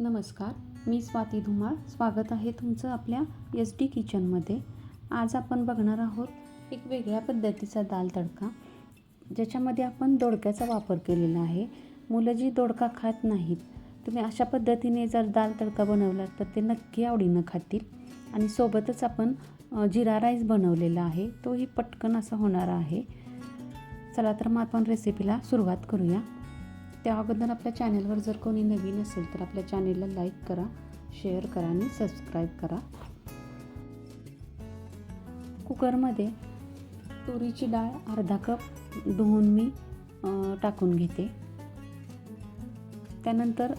नमस्कार मी स्वाती धुमाळ. स्वागत आहे तुमचं आपल्या एस डी किचनमध्ये आज आपण बघणार आहोत एक वेगळ्या पद्धतीचा दाल तडका ज्याच्यामध्ये आपण दोडक्याचा वापर केलेला आहे. मुलं जी दोडका खात नाहीत तुम्ही अशा पद्धतीने जर दाल तडका बनवला तर ते नक्की आवडीनं खातील. आणि सोबतच आपण जिरा राईस बनवलेला आहे तोही पटकन असा होणार आहे. चला तर मग आपण रेसिपीला सुरुवात करूया. त्या अगोदर आपल्या चॅनलवर जर कोणी नवीन असेल तर आपल्या चॅनेलला लाईक करा शेअर करा आणि सबस्क्राईब करा. कुकरमध्ये तुरीची डाळ अर्धा कप धुवून मी टाकून घेते. त्यानंतर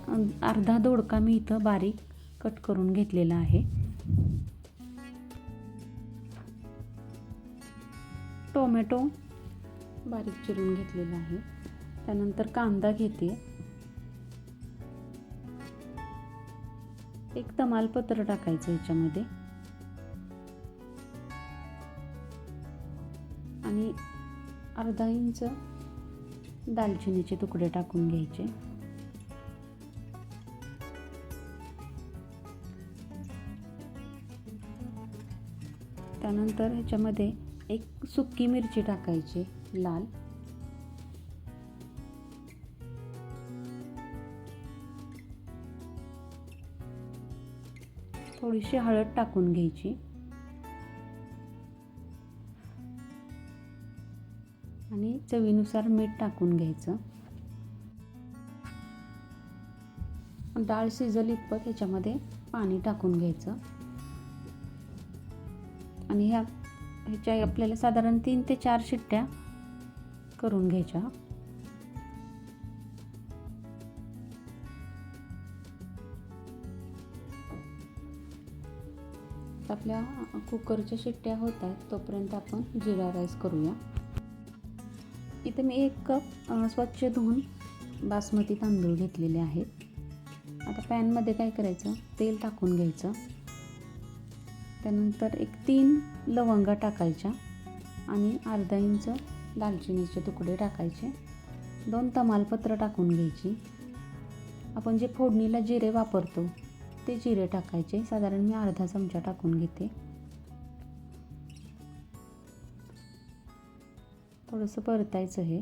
अर्धा दोडका मी इथं बारीक कट करून घेतलेला आहे. टोमॅटो बारीक चिरून घेतलेला आहे. त्यानंतर कांदा घेते. एक तमालपत्र टाकायचं याच्यामध्ये. आणि अर्धा इंच दालचिनीचे तुकडे टाकून घ्यायचे. त्यानंतर ह्याच्यामध्ये एक सुक्की मिरची टाकायची लाल. थोडीशी हळद टाकून घ्यायची. आणि चवीनुसार मीठ टाकून घ्यायचं. डाळ शिजल इतपत ह्याच्यामध्ये पाणी टाकून घ्यायचं. आणि ह्या ह्याच्या आपल्याला साधारण तीन ते चार शिट्ट्या करून घ्यायच्या. आपल्या कुकरच्या शिट्ट्या होत आहेत तोपर्यंत आपण जिरा राईस करूया. इथे मी एक कप स्वच्छ धुवून बासमती तांदूळ घेतलेले आहेत. आता पॅनमध्ये काय करायचं? तेल टाकून घ्यायचं. त्यानंतर एक तीन लवंगा टाकायच्या आणि अर्धा इंच दालचिनीचे तुकडे टाकायचे. दोन तमालपत्र टाकून घ्यायची. आपण जे फोडणीला जिरे वापरतो ते जिरे टाकायचे. साधारण मी अर्धा चमचा टाकून घेते. थोडंसं परतायचं हे.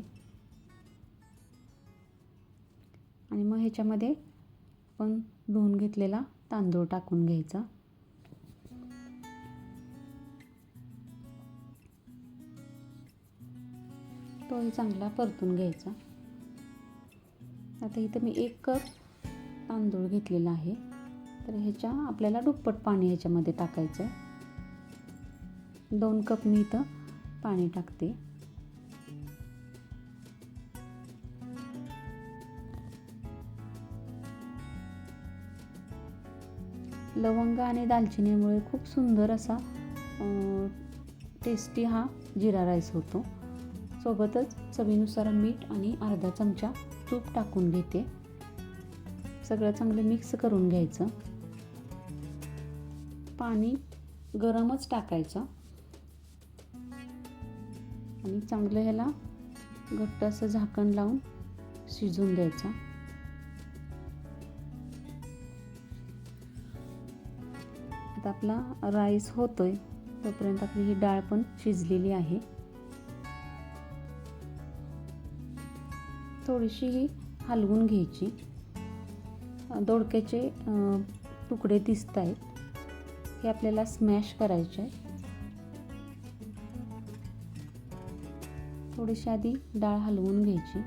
आणि मग ह्याच्यामध्ये आपण धुवून घेतलेला तांदूळ टाकून घ्यायचा. तोही चांगला परतून घ्यायचा. आता इथं मी एक कप तांदूळ घेतलेला आहे. तर ह्याच्या आपल्याला दुप्पट पाणी ह्याच्यामध्ये टाकायचं आहे. दोन कप मी इथं पाणी टाकते. लवंग आणि दालचिनीमुळे खूप सुंदर असा टेस्टी हा जिरा राईस होतो. सोबतच चवीनुसार मीठ आणि अर्धा चमचा तूप टाकून घेते. सगळं चांगलं मिक्स करून घ्यायचं. पाणी गरमच टाकायचं. आणि चांगलं ह्याला घट्ट असं झाकण लावून शिजून द्यायचं आता आपला राईस होतोय तोपर्यंत आपली ही डाळ पण शिजलेली आहे. थोडीशी ही हलवून घ्यायची. दोडक्याचे तुकडे दिसत आहेत हे आपल्याला स्मॅश करायचे आहे. थोडीशी आधी डाळ हलवून घ्यायची.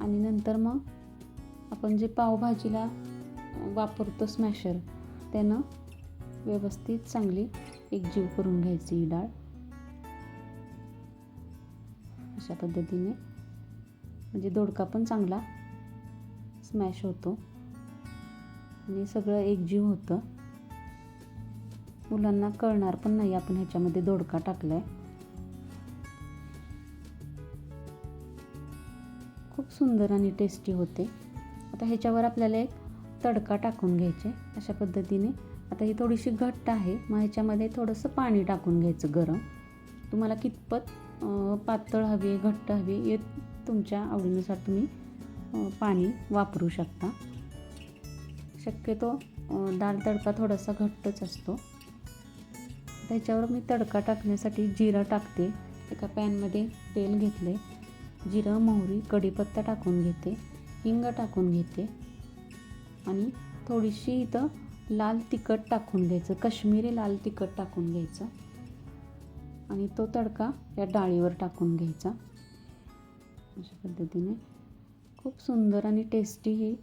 आणि नंतर मग आपण जे पावभाजीला वापरतो स्मॅशर त्यानं व्यवस्थित चांगली एकजीव करून घ्यायची ही डाळ. अशा पद्धतीने. म्हणजे दोडका पण चांगला स्मॅश होतो. आणि सगळं एकजीव होतं. मुलांना कळणार पण नाही. आपण ह्याच्यामध्ये दोडका टाकलाय. खूप सुंदर आणि टेस्टी होते. आता ह्याच्यावर आपल्याला एक तडका टाकून घ्यायचे अशा पद्धतीने. आता ही थोडीशी घट्ट आहे. मग ह्याच्यामध्ये थोडंसं पाणी टाकून घ्यायचं गरम. तुम्हाला कितपत पातळ हवी घट्ट हवी हे तुमच्या आवडीनुसार तुम्ही पाणी वापरू शकता. शक्यतो दाल तडका थोडासा घट्टच असतो. त्याच्यावर मी तडका टाकण्यासाठी जिरं टाकते. एका पॅनमध्ये तेल घेतले. जिरं मोहरी कढीपत्ता टाकून घेते. हिंग टाकून घेते. आणि थोडीशी इथं लाल तिखट टाकून घ्यायचं. कश्मीरी लाल तिखट टाकून घ्यायचं. आणि तो तडका या डाळीवर टाकून घ्यायचा. अशा पद्धतीने खूप सुंदर आणि टेस्टी ही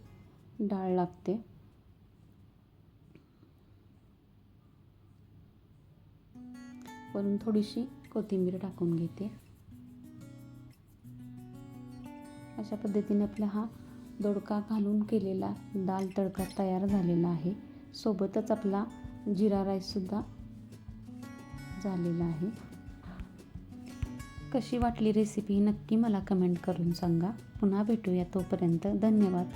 डाळ लागते. वरून थोडीशी कोथिंबीर टाकून घेते. अशा पद्धतीने आपला हा दोडका घालून केलेला दाल तडका तयार झालेला आहे. सोबतच आपला जिरा राईससुद्धा झालेला आहे. कशी वाटली रेसिपी नक्की मला कमेंट करून सांगा. पुन्हा भेटूया तोपर्यंत. धन्यवाद.